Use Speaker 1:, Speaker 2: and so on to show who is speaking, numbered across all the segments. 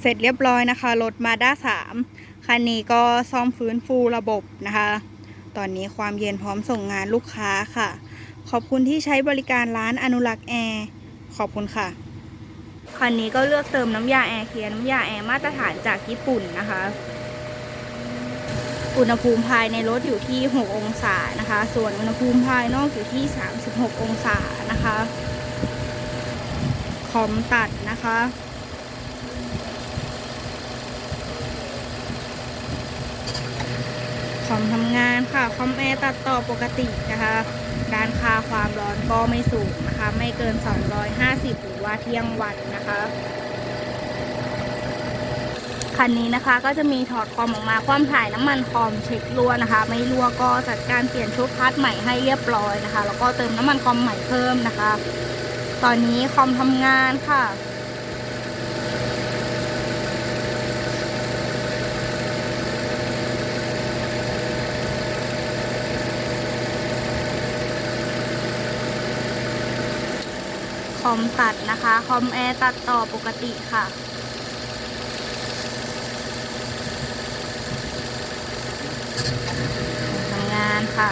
Speaker 1: เสร็จเรียบร้อยนะคะรถมาด้าสามคันนี้ก็ซ่อมฟื้นฟูระบบนะคะ ตอนนี้ความเย็นพร้อมส่งงานลูกค้าค่ะ ขอบคุณที่ใช้บริการร้านอนุรักษ์แอร์ขอบคุณค่ะ คันนี้ก็เลือกเติมน้ำยาแอร์เคลียร์น้ำยาแอร์มาตรฐานจากญี่ปุ่นนะคะ อุณหภูมิภายในรถอยู่ที่ 6 องศานะคะ ส่วนอุณหภูมิภายนอกอยู่ที่ 36 องศานะคะ คอมตัดนะคะ คอมทำงานค่ะ คอมแอร์ตัดต่อปกตินะคะด้านค่าความร้อนก็ไม่สูงนะคะ ไม่เกิน 250 หรือว่าเที่ยงวันนะคะ คันนี้นะคะก็จะมีถอดคอมออกมาความถ่ายน้ำมันคอมเช็ครั่วนะคะ ไม่รั่วก็จัดการเปลี่ยนชุดพาร์ทใหม่ให้เรียบร้อยนะคะ แล้วก็เติมน้ำมันคอมใหม่เพิ่มนะคะ ตอนนี้คอมทำงานค่ะ อมตัดนะคะ คอมแอร์ตัดต่อปกติค่ะ ทำงานค่ะ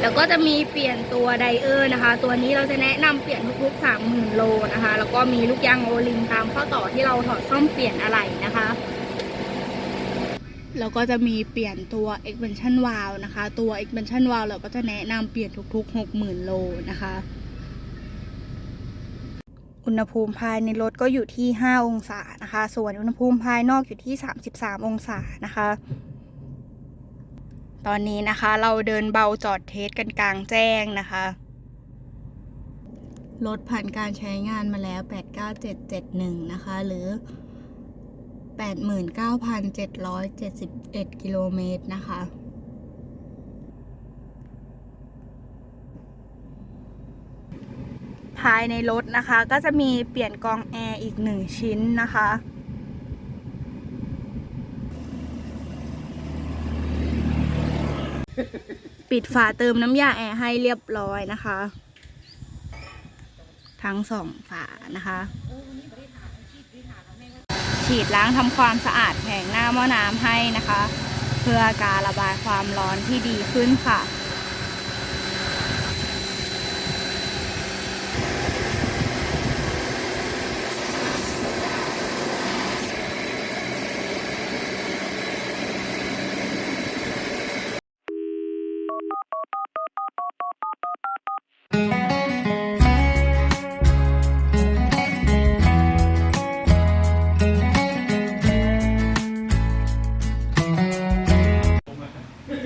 Speaker 1: แล้วก็จะมีเปลี่ยนตัวไดเออร์นะคะ ตัวนี้เราจะแนะนำเปลี่ยนทุกๆ30,000โลนะคะ แล้วก็มีลูกยางโอลิงตามข้อต่อที่เราถอดซ่อมเปลี่ยนอะไหล่นะคะแล้วก็จะมีเปลี่ยนตัว expansion valve นะคะ ตัว expansion valve เราก็จะแนะนำเปลี่ยนทุกๆ 60,000 โลนะคะ อุณหภูมิภายในรถก็อยู่ที่ 5 องศานะคะ ส่วนอุณหภูมิภายนอกอยู่ที่ 33 องศานะคะ ตอนนี้นะคะเราเดินเบาจอดเทสกันกลางแจ้งนะคะ รถผ่านการใช้งานมาแล้ว 89771 นะคะ หรือ 89,771 กิโลเมตรนะคะ ภายในรถนะคะ ก็จะมีเปลี่ยนกองแอร์อีกหนึ่งชิ้นนะคะปิดฝาเติมน้ำยาแอร์ให้เรียบร้อยนะคะ ทั้งสองฝานะคะ ฉีดล้างทำความสะอาดแผงหน้าหม้อน้ำให้นะคะ เพื่อการระบายความร้อนที่ดีขึ้นค่ะ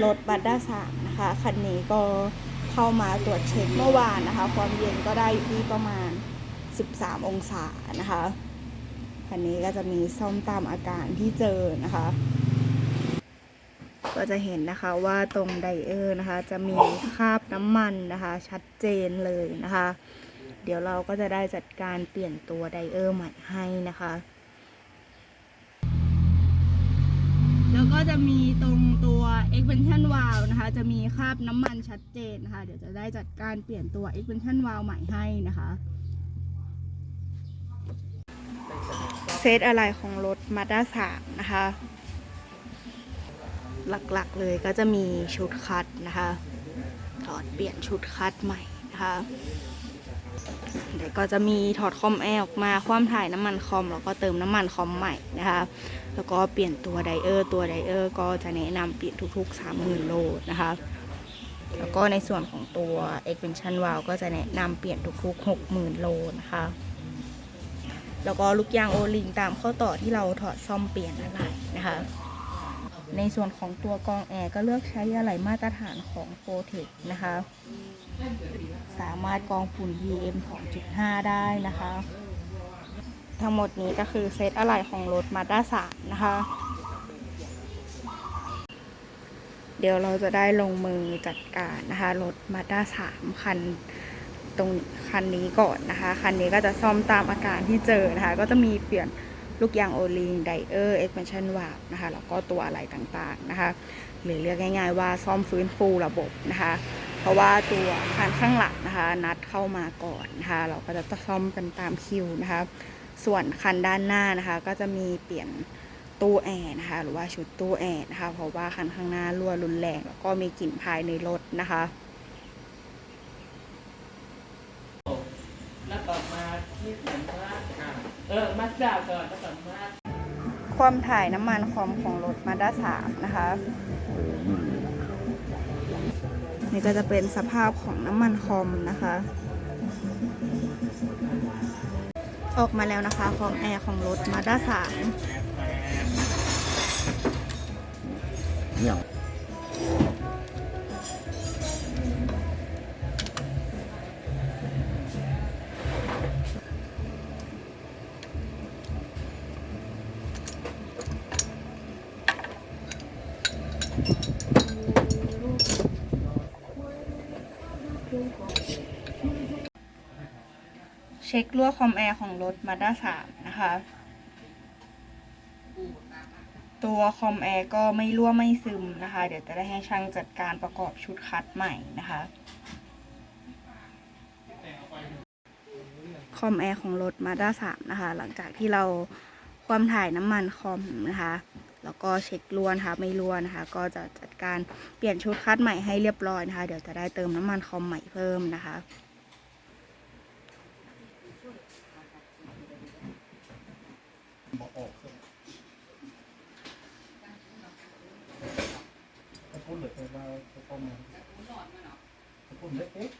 Speaker 1: รถบัตด้าสามนะคะคันนี้ก็เข้ามาตรวจเช็คเมื่อวานนะคะ ความเย็นก็ได้อยู่ที่ประมาณ 13 องศานะคะคันนี้ก็จะมีซ่อมตามอาการที่เจอนะคะ ก็จะเห็นนะคะว่าตรงไดเออร์นะคะ จะมีคราบน้ำมันนะคะ ชัดเจนเลยนะคะ เดี๋ยวเราก็จะได้จัดการเปลี่ยนตัวไดเออร์ใหม่ให้นะคะ แล้วก็จะมีตรงตัว expansion valve นะคะ จะมีคราบน้ำมันชัดเจนนะคะ เดี๋ยวจะได้จัดการเปลี่ยนตัว expansion valve ใหม่ให้นะคะ เซตอะไรของรถ Mazda 3 นะคะ หลักๆเลยก็จะมีชุดคัดนะคะ ถอดเปลี่ยนชุดคัดใหม่นะคะ ก็จะมีถอดคอมแอร์ออกมาคว่ำถ่ายน้ำมันคอมแล้วก็เติมน้ำมันคอมใหม่นะคะแล้วก็เปลี่ยนตัวไดเออร์ตัวไดเออร์ก็จะแนะนำเปลี่ยนทุก ๆ 30,000 โลนะคะแล้วก็ในส่วนของตัว expansion valve ก็จะแนะนำเปลี่ยนทุกๆ 60,000 โลนะคะแล้วก็ลูกยางโอลิงตามข้อต่อที่เราถอดซ่อมเปลี่ยนอะไรนะคะ ในส่วนของตัวกองแอร์ก็เลือกใช้อะไหล่มาตรฐานของ p r o t e c นะคะ สามารถกองฝุ่น PM 2.5 ได้นะคะ ทั้งหมดนี้ก็คือเซตอะไหล่ของรถ Mazda 3นะคะ เดี๋ยวเราจะได้ลงมือจัดการนะคะรถ Mazda 3คันตรงคันนี้ก่อนนะคะ คันนี้ก็จะซ่อมตามอาการที่เจอนะคะ ก็จะมีเปลี่ยน ลูกยางโอลิงไดเออร์ expansion valve นะคะแล้วก็ตัวอะไรต่างๆนะคะหรือเรียกง่าย ๆ ว่าซ่อมฟื้นฟูระบบนะคะเพราะว่าตัวคันข้างหลังนะคะนัดเข้ามาก่อนนะคะเราก็จะซ่อมกันตามคิวนะคะส่วนคันด้านหน้านะคะก็จะมีเปลี่ยนตู้แอร์นะคะหรือว่าชุดตู้แอร์นะคะเพราะว่าคันข้างหน้ารั่วรุนแรงแล้วก็มีกลิ่นภายในรถนะคะ
Speaker 2: แล้วต่อมาที่สัมภาษณ์อะ เออมัสดาก่อนแล้วสัมภาษณ์
Speaker 1: ความถ่ายน้ำมันคอมของรถมาด้าสามนะคะ นี่ก็จะเป็นสภาพของน้ำมันคอมนะคะ ออกมาแล้วนะคะของแอร์ของรถมาด้าสาม
Speaker 3: เนี่ย
Speaker 1: ช็ครั่วคอมแอร์ของรถมาด้าสามนะคะ ตัวคอมแอร์ก็ไม่รั่วไม่ซึมนะคะ เดี๋ยวจะได้ให้ช่างจัดการประกอบชุดคัดใหม่นะคะ คอมแอร์ของรถมาด้าสามนะคะ หลังจากที่เราความถ่ายน้ำมันคอมนะคะ แล้วก็เช็ครั่วนะคะไม่รั่วนะคะ ก็จะจัดการเปลี่ยนชุดคัดใหม่ให้เรียบร้อยนะคะ เดี๋ยวจะได้เติมน้ำมันคอมใหม่เพิ่มนะคะ
Speaker 3: บอกออก พูดเลยว่าจะต้งมาพูดเล็ก